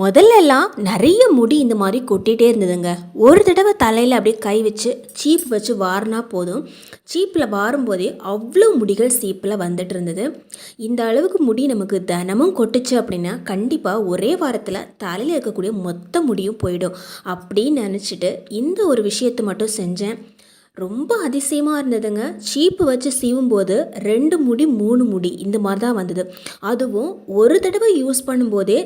முதல்ல எல்லாம் நிறைய முடி இந்த மாதிரி கொட்டிகிட்டே இருந்ததுங்க. ஒரு தடவை தலையில் அப்படியே கை வச்சு சீப் வச்சு வாரினா போதும். சீப்பில் வாரும்போதே அவ்வளோ முடிகள் சீப்பில் வந்துட்டு இருந்தது. இந்த அளவுக்கு முடி நமக்கு தினமும் கொட்டுச்சு அப்படின்னா கண்டிப்பாக ஒரே வாரத்தில் தலையில் இருக்கக்கூடிய மொத்த முடியும் போயிடும் அப்படின்னு நினச்சிட்டு இந்த ஒரு விஷயத்தை மட்டும் செஞ்சேன். ரொம்ப அதிசயமாக இருந்ததுங்க. சீப்பு வச்சு சீவும் போது ரெண்டு முடி மூணு முடி இந்த மாதிரி தான் வந்தது. அதுவும் ஒரு தடவை யூஸ் பண்ணும்போதே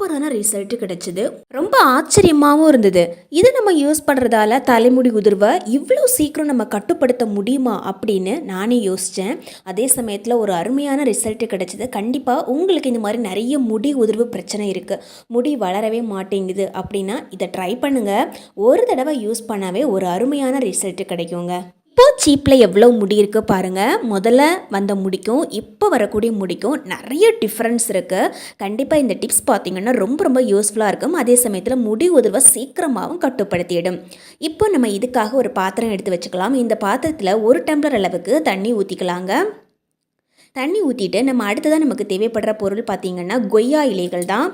சூப்பரான ரிசல்ட் கிடைச்சிது. ரொம்ப ஆச்சரியமாகவும் இருந்தது. இதை நம்ம யூஸ் பண்ணுறதால தலைமுடி உதிர்வை இவ்வளோ சீக்கிரம் நம்ம கட்டுப்படுத்த முடியுமா அப்படின்னு நானே யோசித்தேன் அதே சமயத்தில் ஒரு அருமையான ரிசல்ட் கிடைச்சிது. கண்டிப்பாக உங்களுக்கு இந்த மாதிரி நிறைய முடி உதிர்வு பிரச்சனை இருக்குது முடி வளரவே மாட்டேங்குது அப்படின்னா இதை ட்ரை பண்ணுங்கள் ஒரு தடவை யூஸ் பண்ணாவே ஒரு அருமையான ரிசல்ட் கிடைக்குங்க. இப்போ சீப்பில் எவ்வளோ முடி இருக்குது பாருங்கள் முதல்ல வந்த முடிக்கும் இப்போ வரக்கூடிய முடிக்கும் நிறைய டிஃப்ரென்ஸ் இருக்குது கண்டிப்பாக இந்த டிப்ஸ் பார்த்திங்கன்னா ரொம்ப ரொம்ப யூஸ்ஃபுல்லாக இருக்கும். அதே சமயத்தில் முடி உதவ சீக்கிரமாகவும் கட்டுப்படுத்திடும். இப்போ நம்ம இதுக்காக ஒரு பாத்திரம் எடுத்து வச்சுக்கலாம். இந்த பாத்திரத்தில் ஒரு டம்ளர் அளவுக்கு தண்ணி ஊற்றிக்கலாங்க தண்ணி ஊற்றிட்டு நம்ம அடுத்ததாக நமக்கு தேவைப்படுற பொருள் பார்த்திங்கன்னா கொய்யா இலைகள் தான்.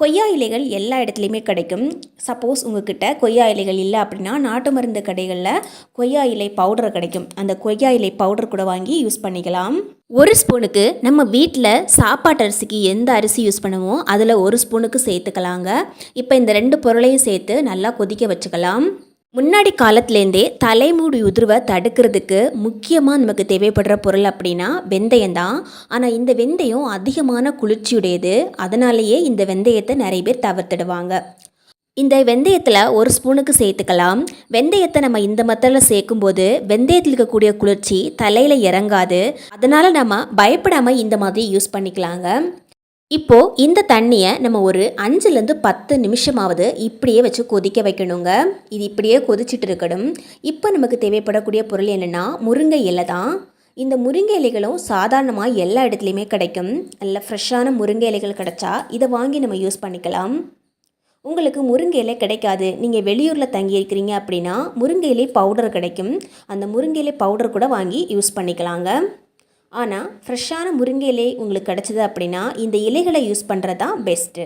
கொய்யா இலைகள் எல்லா இடத்துலையுமே கிடைக்கும். சப்போஸ் உங்ககிட்ட கொய்யா இலைகள் இல்லை அப்படின்னா நாட்டு மருந்து கடைகளில் கொய்யா இலை பவுடர் கிடைக்கும். அந்த கொய்யா இலை பவுடர் கூட வாங்கி யூஸ் பண்ணிக்கலாம். ஒரு ஸ்பூனுக்கு நம்ம வீட்டில் சாப்பாட்டு அரிசிக்கு எந்த அரிசி யூஸ் பண்ணுமோ அதில் ஒரு ஸ்பூனுக்கு சேர்த்துக்கலாங்க. இப்போ இந்த ரெண்டு பொருளையும் சேர்த்து நல்லா கொதிக்க வச்சுக்கலாம். முன்னாடி காலத்துலேருந்தே தலைமுடி உதிர்வை தடுக்கிறதுக்கு முக்கியமாக நமக்கு தேவைப்படுற பொருள் அப்படின்னா வெந்தயம் தான். ஆனால் இந்த வெந்தயம் அதிகமான குளிர்ச்சியுடையது. அதனாலேயே இந்த வெந்தயத்தை நிறைய பேர் தவிர்த்துடுவாங்க. இந்த வெந்தயத்தில் ஒரு ஸ்பூனுக்கு சேர்த்துக்கலாம். வெந்தயத்தை நம்ம இந்த மத்தத்தில் சேர்க்கும்போது வெந்தயத்தில் இருக்கக்கூடிய குளிர்ச்சி தலையில் இறங்காது. அதனால் நம்ம பயப்படாமல் இந்த மாதிரி யூஸ் பண்ணிக்கலாங்க. இப்போது இந்த தண்ணியை நம்ம ஒரு அஞ்சுலேருந்து பத்து நிமிஷமாவது இப்படியே வச்சு கொதிக்க வைக்கணுங்க. இது இப்படியே கொதிச்சிட்டு இருக்கணும். இப்போ நமக்கு தேவைப்படக்கூடிய பொருள் என்னென்னா முருங்கை இலை தான். இந்த முருங்கை இலைகளும் சாதாரணமாக எல்லா இடத்துலையுமே கிடைக்கும். நல்ல ஃப்ரெஷ்ஷான முருங்கை இலைகள் கிடைச்சா இதை வாங்கி நம்ம யூஸ் பண்ணிக்கலாம். உங்களுக்கு முருங்கை இலை கிடைக்காது. நீங்கள் வெளியூரில் தங்கியிருக்கிறீங்க அப்படின்னா முருங்கை இலை பவுடர் கிடைக்கும். அந்த முருங்கை இலை பவுடர் கூட வாங்கி யூஸ் பண்ணிக்கலாங்க. ஆனால் ஃப்ரெஷ்ஷான முருங்கை இலை உங்களுக்கு கிடச்சிது அப்படின்னா இந்த இலைகளை யூஸ் பண்ணுறது தான் பெஸ்ட்டு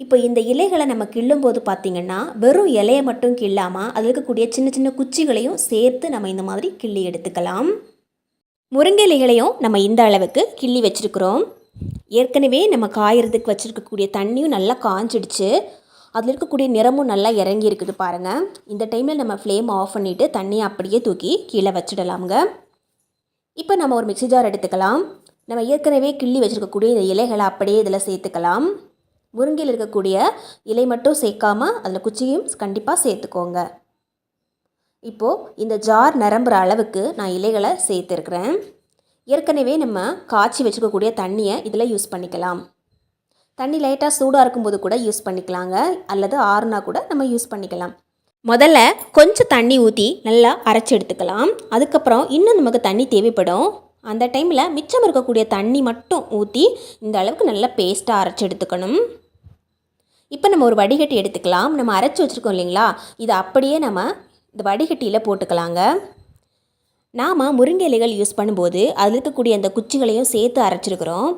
இப்போ இந்த இலைகளை நம்ம கிள்ளும்போது பார்த்திங்கன்னா வெறும் இலையை மட்டும் கிள்ளாமல் அதில் இருக்கக்கூடிய சின்ன சின்ன குச்சிகளையும் சேர்த்து நம்ம இந்த மாதிரி கிள்ளி எடுத்துக்கலாம். முருங்கை இலைகளையும் நம்ம இந்த அளவுக்கு கிள்ளி வச்சுருக்குறோம். ஏற்கனவே நம்ம காயறதுக்கு வச்சுருக்கக்கூடிய தண்ணியும் நல்லா காஞ்சிடுச்சு. அதில் இருக்கக்கூடிய நிறமும் நல்லா இறங்கி இருக்குது பாருங்கள் இந்த டைமில் நம்ம ஃப்ளேம் ஆஃப் பண்ணிவிட்டு தண்ணியை அப்படியே தூக்கி கீழே வச்சிடலாமுங்க. இப்போ நம்ம ஒரு மிக்சி ஜார் எடுத்துக்கலாம். நம்ம ஏற்கனவே கிள்ளி வச்சுருக்கக்கூடிய இந்த இலைகளை அப்படியே இதில் சேர்த்துக்கலாம். முருங்கையில் இருக்கக்கூடிய இலை மட்டும் சேர்க்காமல் அதில் குச்சியும் கண்டிப்பாக சேர்த்துக்கோங்க. இப்போது இந்த ஜார் நிரம்புற அளவுக்கு நான் இலைகளை சேர்த்துருக்குறேன். ஏற்கனவே நம்ம காய்ச்சி வச்சுக்கக்கூடிய தண்ணியை இதில் யூஸ் பண்ணிக்கலாம். தண்ணி லைட்டாக சூடாக இருக்கும்போது கூட யூஸ் பண்ணிக்கலாங்க. அல்லது ஆறுனா கூட நம்ம யூஸ் பண்ணிக்கலாம். முதல்ல கொஞ்சம் தண்ணி ஊற்றி நல்லா அரைச்சி எடுத்துக்கலாம். அதுக்கப்புறம் இன்னும் நமக்கு தண்ணி தேவைப்படும். அந்த டைமில் மிச்சம் இருக்கக்கூடிய தண்ணி மட்டும் ஊற்றி இந்த அளவுக்கு நல்லா பேஸ்ட்டாக அரைச்சி எடுத்துக்கணும். இப்போ நம்ம ஒரு வடிகட்டி எடுத்துக்கலாம். நம்ம அரைச்சி வச்சுருக்கோம் இல்லைங்களா? இதை அப்படியே நம்ம இந்த வடிகட்டியில் போட்டுக்கலாங்க. நாம் முருங்கை இலைகள் யூஸ் பண்ணும்போது அதில் இருக்கக்கூடிய அந்த குச்சிகளையும் சேர்த்து அரைச்சிருக்கிறோம்.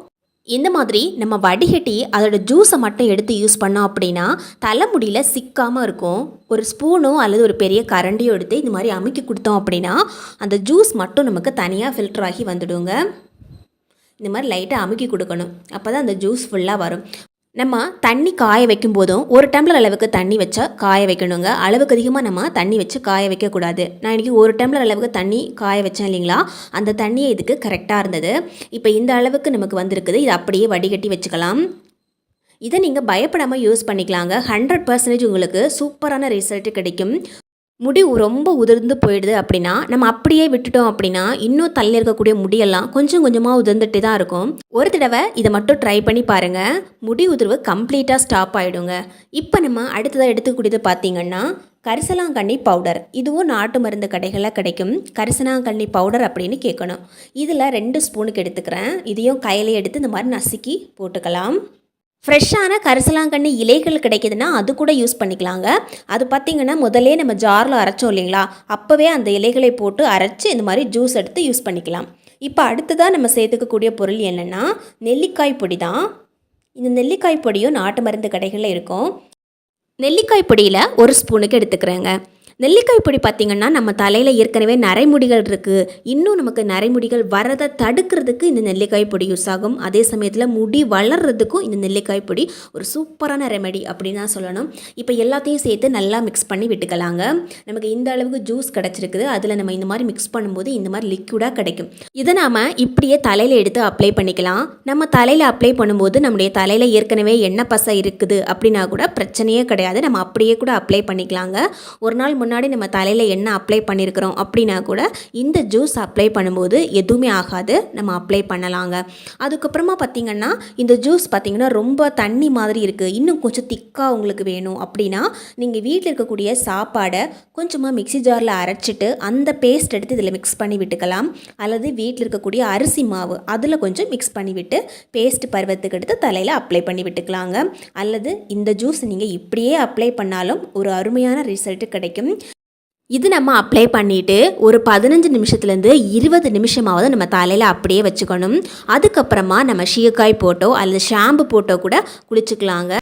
இந்த மாதிரி நம்ம வடிகட்டி அதோட ஜூஸை மட்டும் எடுத்து யூஸ் பண்ணோம் அப்படின்னா தலைமுடியில் சிக்காமல் இருக்கும். ஒரு ஸ்பூனோ அல்லது ஒரு பெரிய கரண்டியோ எடுத்து இந்த மாதிரி அமுக்கி கொடுத்தோம் அப்படின்னா அந்த ஜூஸ் மட்டும் நமக்கு தனியாக ஃபில்டர் ஆகி வந்துடுங்க. இந்த மாதிரி லைட்டாக அமுக்கி கொடுக்கணும். அப்போ தான் அந்த ஜூஸ் ஃபுல்லாக வரும். நம்ம தண்ணி காய வைக்கும் போதும் ஒரு டம்ளர் அளவுக்கு தண்ணி வச்சா காய வைக்கணுங்க. அளவுக்கு அதிகமாக நம்ம தண்ணி வச்சு காய வைக்கக்கூடாது. நான் இன்றைக்கி ஒரு டம்ளர் அளவுக்கு தண்ணி காய வச்சேன் இல்லைங்களா? அந்த தண்ணியை இதுக்கு கரெக்டாக இருந்தது. இப்போ இந்த அளவுக்கு நமக்கு வந்திருக்குது. இதை அப்படியே வடிகட்டி வச்சுக்கலாம். இதை நீங்கள் பயப்படாமல் யூஸ் பண்ணிக்கலாங்க. ஹண்ட்ரட் பர்சன்டேஜ் உங்களுக்கு சூப்பரான ரிசல்ட் கிடைக்கும். முடி ரொம்ப உதிர்ந்து போயிடுது அப்படின்னா நம்ம அப்படியே விட்டுட்டோம் அப்படின்னா இன்னும் தள்ளி இருக்கக்கூடிய முடியெல்லாம் கொஞ்சம் கொஞ்சமாக உதிர்ந்துட்டு தான் இருக்கும். ஒரு தடவை இதை மட்டும் ட்ரை பண்ணி பாருங்கள் முடி உதிர்வு கம்ப்ளீட்டாக ஸ்டாப் ஆகிடுங்க இப்போ நம்ம அடுத்ததாக எடுத்துக்கூடியது பார்த்தீங்கன்னா கரிசலாங்கண்ணி பவுடர் இதுவும் நாட்டு மருந்து கடைகளில் கிடைக்கும். கரிசலாங்கண்ணி பவுடர் அப்படின்னு கேட்கணும். இதில் ரெண்டு ஸ்பூனுக்கு எடுத்துக்கிறேன். இதையும் கையிலே எடுத்து இந்த மாதிரி நசுக்கி போட்டுக்கலாம். ஃப்ரெஷ்ஷான கரிசலாங்கண்ணி இலைகள் கிடைக்குதுன்னா அது கூட யூஸ் பண்ணிக்கலாங்க. அது பார்த்திங்கன்னா முதல்லே நம்ம ஜாரில் அரைச்சோம் இல்லைங்களா? அப்போவே அந்த இலைகளை போட்டு அரைச்சி இந்த மாதிரி ஜூஸ் எடுத்து யூஸ் பண்ணிக்கலாம். இப்போ அடுத்ததாக நம்ம சேர்த்துக்கக்கூடிய பொருள் என்னென்னா நெல்லிக்காய் பொடி தான். இந்த நெல்லிக்காய் பொடியும் நாட்டு மருந்து கடைகளில் இருக்கும். நெல்லிக்காய் பொடியில் ஒரு ஸ்பூனுக்கு எடுத்துக்கிறேங்க. நெல்லிக்காய் பொடி பார்த்திங்கன்னா நம்ம தலையில் ஏற்கனவே நரைமுடிகள் இருக்குது இன்னும் நமக்கு நரைமுடிகள் வரதை தடுக்கிறதுக்கு இந்த நெல்லிக்காய் பொடி யூஸ் ஆகும். அதே சமயத்தில் முடி வளர்கிறதுக்கும் இந்த நெல்லிக்காய் பொடி ஒரு சூப்பரான ரெமெடி அப்படின்னு தான் சொல்லணும். இப்போ எல்லாத்தையும் சேர்த்து நல்லா மிக்ஸ் பண்ணி விட்டுக்கலாங்க. நமக்கு இந்த அளவுக்கு ஜூஸ் கிடச்சிருக்குது. அதில் நம்ம இந்த மாதிரி மிக்ஸ் பண்ணும்போது இந்த மாதிரி லிக்யூடாக கிடைக்கும். இதை நாம் இப்படியே தலையில் எடுத்து அப்ளை பண்ணிக்கலாம். நம்ம தலையில் அப்ளை பண்ணும்போது நம்முடைய தலையில் ஏற்கனவே எண்ணெய் பசை இருக்குது அப்படின்னா கூட பிரச்சனையே கிடையாது. நம்ம அப்படியே கூட அப்ளை பண்ணிக்கலாங்க. ஒரு நாள் முன்னாடி நம்ம தலையில் என்ன அப்ளை பண்ணியிருக்கிறோம் அப்படின்னா கூட இந்த ஜூஸ் அப்ளை பண்ணும்போது எதுவுமே ஆகாது. நம்ம அப்ளை பண்ணலாங்க. அதுக்கப்புறமா பார்த்திங்கன்னா இந்த ஜூஸ் பார்த்திங்கன்னா ரொம்ப தண்ணி மாதிரி இருக்குது இன்னும் கொஞ்சம் திக்காக உங்களுக்கு வேணும் அப்படின்னா நீங்கள் வீட்டில் இருக்கக்கூடிய சாப்பாடை கொஞ்சமாக மிக்ஸி ஜாரில் அரைச்சிட்டு அந்த பேஸ்ட் எடுத்து இதில் மிக்ஸ் பண்ணி விட்டுக்கலாம். அல்லது வீட்டில் இருக்கக்கூடிய அரிசி மாவு அதில் கொஞ்சம் மிக்ஸ் பண்ணி விட்டு பேஸ்ட் பருவத்துக்கு எடுத்து தலையில் அப்ளை பண்ணி விட்டுக்கலாங்க. அல்லது இந்த ஜூஸ் நீங்கள் இப்படியே அப்ளை பண்ணாலும் ஒரு அருமையான ரிசல்ட்டு கிடைக்கும். இது நம்ம அப்ளை பண்ணிவிட்டு ஒரு பதினஞ்சு நிமிஷத்துலேருந்து இருபது நிமிஷமாவது நம்ம தலையில் அப்படியே வச்சுக்கணும். அதுக்கப்புறமா நம்ம ஷீக்காய் போட்டோ அல்லது ஷாம்பு போட்டோ கூட குளிச்சுக்கலாங்க.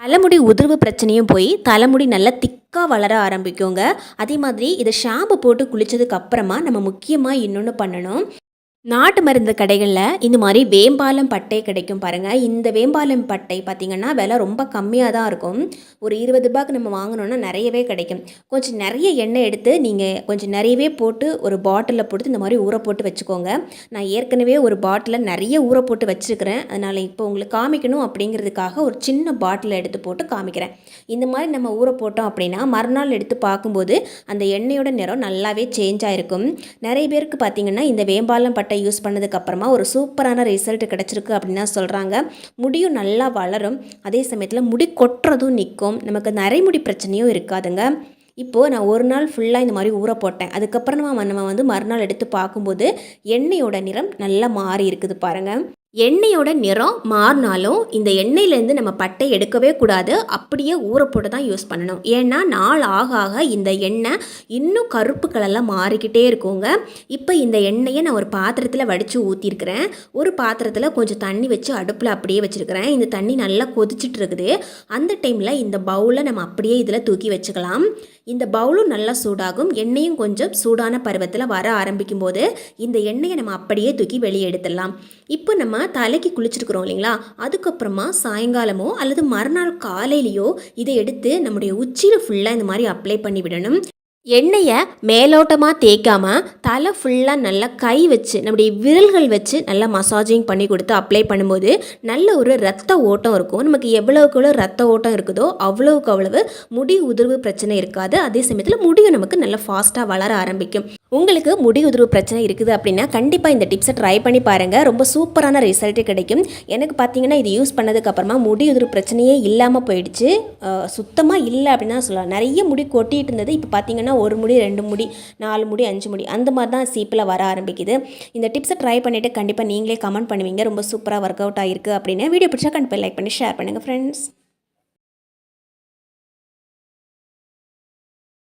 தலைமுடி உதிர்வு பிரச்சனையும் போய் தலைமுடி நல்லா திக்காக வளர ஆரம்பிக்குங்க. அதே மாதிரி இதை ஷாம்பு போட்டு குளித்ததுக்கு அப்புறமா நம்ம முக்கியமாக இன்னொன்று பண்ணணும். நாட்டு மருந்து கடைகளில் இந்த மாதிரி வேம்பாலம் பட்டை கிடைக்கும் பாருங்கள் இந்த வேம்பாலம் பட்டை பார்த்திங்கன்னா விலை ரொம்ப கம்மியாக தான் இருக்கும். ஒரு இருபது ரூபாய்க்கு நம்ம வாங்கினோன்னா நிறையவே கிடைக்கும். கொஞ்சம் நிறைய எண்ணெய் எடுத்து நீங்கள் கொஞ்சம் நிறையவே போட்டு ஒரு பாட்டிலில் போட்டு இந்த மாதிரி ஊற போட்டு வச்சுக்கோங்க. நான் ஏற்கனவே ஒரு பாட்டிலில் நிறைய ஊற போட்டு வச்சுருக்கிறேன். அதனால் இப்போ உங்களுக்கு காமிக்கணும் அப்படிங்கிறதுக்காக ஒரு சின்ன பாட்டில் எடுத்து போட்டு காமிக்கிறேன். இந்த மாதிரி நம்ம ஊற போட்டோம் அப்படின்னா மறுநாள் எடுத்து பார்க்கும்போது அந்த எண்ணெயோட நிறம் நல்லாவே சேஞ்ச் ஆகிருக்கும் நிறைய பேருக்கு பார்த்திங்கன்னா இந்த வேம்பாலம் பட்டை யூஸ் பண்ணதுக்கப்புறமா ஒரு சூப்பரான ரிசல்ட் கிடச்சிருக்கு அப்படின்னு தான் சொல்கிறாங்க முடியும் நல்லா வளரும். அதே சமயத்தில் முடி கொட்டுறதும் நிற்கும் நமக்கு நரைமுடி பிரச்சனையும் இருக்காதுங்க. இப்போது நான் ஒரு நாள் ஃபுல்லாக இந்த மாதிரி ஊற போட்டேன். அதுக்கப்புறமா நம்ம வந்து மறுநாள் எடுத்து பார்க்கும்போது எண்ணெயோட நிறம் நல்லா மாறி இருக்குது பாருங்கள் எண்ணெயோட நிறம் மாறினாலும் இந்த எண்ணெயிலேருந்து நம்ம பட்டை எடுக்கவே கூடாது. அப்படியே ஊற போட்டு தான் யூஸ் பண்ணணும். ஏன்னா நாள் ஆக ஆக இந்த எண்ணெய் இன்னும் கருப்பு கலரில் மாறிக்கிட்டே இருக்குங்க. இப்போ இந்த எண்ணெயை நான் ஒரு பாத்திரத்தில் வடித்து ஊற்றிருக்கிறேன் ஒரு பாத்திரத்தில் கொஞ்சம் தண்ணி வச்சு அடுப்பில் அப்படியே வச்சுருக்கிறேன். இந்த தண்ணி நல்லா கொதிச்சுட்டு இருக்குது. அந்த டைமில் இந்த பவுலை நம்ம அப்படியே இதில் தூக்கி வச்சுக்கலாம். இந்த பவுலும் நல்லா சூடாகும். எண்ணெயும் கொஞ்சம் சூடான பருவத்தில் வர ஆரம்பிக்கும் போது இந்த எண்ணெயை நம்ம அப்படியே தூக்கி வெளியே எடுத்துடலாம். இப்போ நம்ம தலைக்கு குளிச்சிருக்கிறோம் இல்லைங்களா? அதுக்கப்புறமா சாயங்காலமோ அல்லது மறுநாள் காலையிலையோ இதை எடுத்து நம்முடைய உச்சியில் ஃபுல்லாக இந்த மாதிரி அப்ளை பண்ணி விடணும். எண்ணெயை மேலோட்டமாக தேய்க்காம தலை ஃபுல்லாக நல்லா கை வச்சு நம்முடைய விரல்கள் வச்சு நல்லா மசாஜிங் பண்ணி கொடுத்து அப்ளை பண்ணும்போது நல்ல ஒரு ரத்த ஓட்டம் இருக்கும். நமக்கு எவ்வளவுக்கு எவ்வளோ ரத்த ஓட்டம் இருக்குதோ அவ்வளவுக்கு அவ்வளவு முடி உதிர்வு பிரச்சனை இருக்காது. அதே சமயத்தில் முடியும் நமக்கு நல்லா ஃபாஸ்ட்டாக வளர ஆரம்பிக்கும். உங்களுக்கு முடி உதிர்வு பிரச்சனை இருக்குது அப்படின்னா கண்டிப்பாக இந்த டிப்ஸை ட்ரை பண்ணி பாருங்கள் ரொம்ப சூப்பரான ரிசல்ட்டு கிடைக்கும். எனக்கு பார்த்தீங்கன்னா இது யூஸ் பண்ணதுக்கப்புறமா முடி உதிர்வு பிரச்சனையே இல்லாமல் போயிடுச்சு. சுத்தமாக இல்லை அப்படின்னு தான் சொல்லலாம். நிறைய முடி கொட்டிகிட்டு இருந்தது. இப்போ பார்த்தீங்கன்னா ஒரு முடி ரெண்டு முடி நாலு முடி அஞ்சு முடி அந்த மாதிரி தான் சீப்பில் வர ஆரம்பிக்குது. இந்த டிப்ஸை ட்ரை பண்ணிவிட்டு கண்டிப்பாக நீங்களே கமெண்ட் பண்ணுவீங்க. ரொம்ப சூப்பராக ஒர்க் அவுட் ஆகிருக்கு அப்படின்னு. வீடியோ பிடிச்சா கண்டிப்பாக லைக் பண்ணி ஷேர் பண்ணுங்கள் ஃப்ரெண்ட்ஸ்